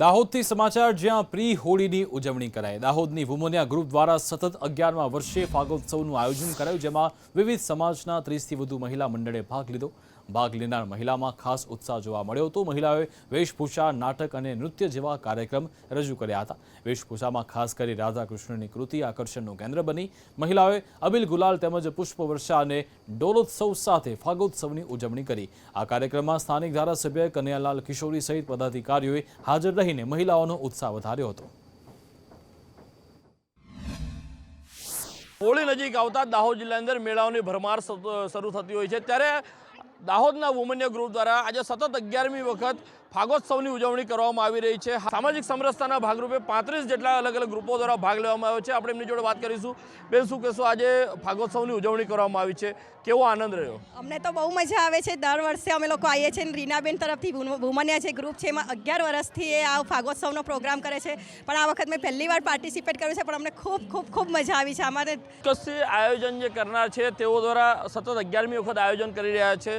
દાહોદથી સમાચાર, જ્યાં પ્રી હોળીની ઉજવણી કરાઈ. દાહોદની વુમોનિયા ગ્રુપ દ્વારા સતત અગિયારમા વર્ષે ફાગોત્સવનું આયોજન કરાયું, જેમાં વિવિધ સમાજના ત્રીસથી વધુ મહિલા મંડળે ભાગ લીધો. ભાગ લેનાર મહિલામાં ખાસ ઉત્સાહ જોવા મળ્યો હતો. મહિલાઓએ વેશભૂષા, નાટક અને નૃત્ય જેવા કાર્યક્રમ રજૂ કર્યા હતા. વેશભૂષામાં ખાસ કરી રાધાકૃષ્ણની કૃતિ આકર્ષણનું કેન્દ્ર બની. મહિલાઓએ અબિલ ગુલાલ તેમજ પુષ્પવર્ષા અને ડોલોત્સવ સાથે ફાગોત્સવની ઉજવણી કરી. આ કાર્યક્રમમાં સ્થાનિક ધારાસભ્ય કનૈયાલાલ કિશોરી સહિત પદાધિકારીઓએ હાજર રહીને મહિલાઓનો ઉત્સાહ વધાર્યો હતો. હોળી નજીક આવતા દાહોદ જિલ્લાની અંદર મેળાઓની ભરમાર શરૂ થતી હોય છે. ત્યારે દાહોદના વુમન્ય ગ્રુપ દ્વારા આજે સતત અગિયારમી વખત ફાગોત્સવની ઉજવણી કરવામાં આવી રહી છે. સામાજિક સમરસતાના ભાગરૂપે પાંત્રીસ જેટલા અલગ અલગ ગ્રુપો દ્વારા ભાગ લેવામાં આવ્યો છે. આપણે એમની જોડે વાત કરીશું. બેન શું કહેશો? આજે ફાગોત્સવની ઉજવણી કરવામાં આવી છે. કેવો આનંદ રહ્યો? અમને તો બહુ મજા આવે છે. દર વર્ષે અમે લોકો આવીએ છીએ અને રીનાબેન તરફથી વુમનિયા જે ગ્રુપ છે એમાં અગિયાર વર્ષથી એ આ ફાગોત્સવનો પ્રોગ્રામ કરે છે. પણ આ વખત મેં પહેલી વાર પાર્ટિસિપેટ કર્યું છે પણ અમને ખૂબ ખૂબ ખૂબ મજા આવી છે. અમારે ચોક્કસથી આયોજન જે કરનાર છે તેઓ દ્વારા સતત અગિયારમી વખત આયોજન કરી રહ્યા છે.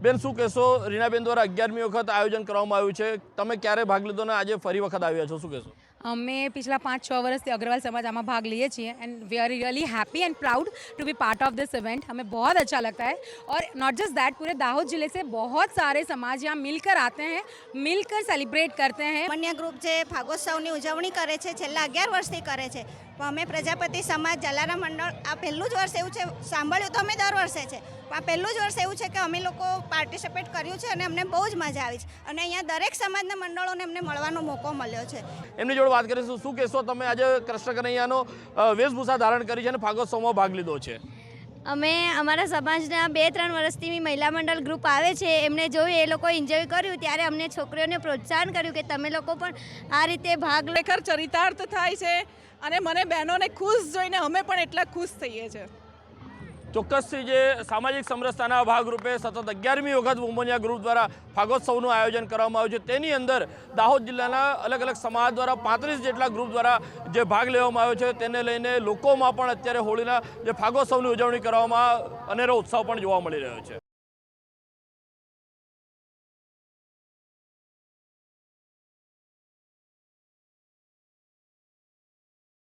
બેન શું કહેશો રીનાબેન દ્વારા અગિયારમી વખત આયોજન કરવામાં આવ્યું છે તમે ક્યારે ભાગ લીધો ને આજે ફરી વખત આવ્યા છો શું કહેશો અમે पिछला पाँच छः वर्ष से अग्रवाल समाज आमा भाग लिए છીએ and we are really happy and proud to be part of this event हमें बहुत अच्छा लगता है और नॉट जस्ट दैट पूरे दाहोद जिले से बहुत सारे समाज यहाँ मिलकर आते हैं मिलकर सेलिब्रेट करते हैं વન્ય ગ્રુપ જે ફાગોત્સવની ઉજવણી કરે છે છેલ્લા અગિયાર વર્ષથી કરે છે પણ અમે પ્રજાપતિ સમાજ જલારામ મંડળ, આ પહેલું જ વર્ષ એવું છે, સાંભળ્યું તો અમે દર વર્ષે છે. પણ આ પહેલું જ વર્ષ એવું છે કે અમે લોકો પાર્ટિસિપેટ કર્યું છે અને અમને બહુ જ મજા આવી છે. અને અહીંયા દરેક સમાજના મંડળોને અમને મળવાનો મોકો મળ્યો છે. એમની જોડે વાત કરીશું. શું કહેશો તમે? આજે કૃષ્ણ કનૈયાનો વેશભૂષા ધારણ કરી છે અને ફાગોત્સવમાં ભાગ લીધો છે. અમે અમારા સમાજના બે ત્રણ વર્ષથી મહિલા મંડળ ગ્રુપ આવે છે, એમને જોયું એ લોકો એન્જોય કર્યું, ત્યારે અમને છોકરીઓને પ્રોત્સાહન કર્યું કે તમે લોકો પણ આ રીતે ભાગ લેખર ચરિતાર્થ થાય છે અને મને બહેનોને ખુશ જોઈને અમે પણ એટલા ખુશ થઈએ છીએ. ચોક્કસથી જે સામાજિક સમરસતાના ભાગરૂપે સતત અગિયારમી વખત વુમનિયા ગ્રુપ દ્વારા ફાગોત્સવનું આયોજન કરવામાં આવ્યું છે. તેની અંદર દાહોદ જિલ્લાના અલગ અલગ સમાજ દ્વારા પાંત્રીસ જેટલા ગ્રુપ દ્વારા જે ભાગ લેવામાં આવ્યો છે તેને લઈને લોકોમાં પણ અત્યારે હોળીના જે ફાગોત્સવની ઉજવણી કરવામાં અનેરો ઉત્સાહ પણ જોવા મળી રહ્યો છે.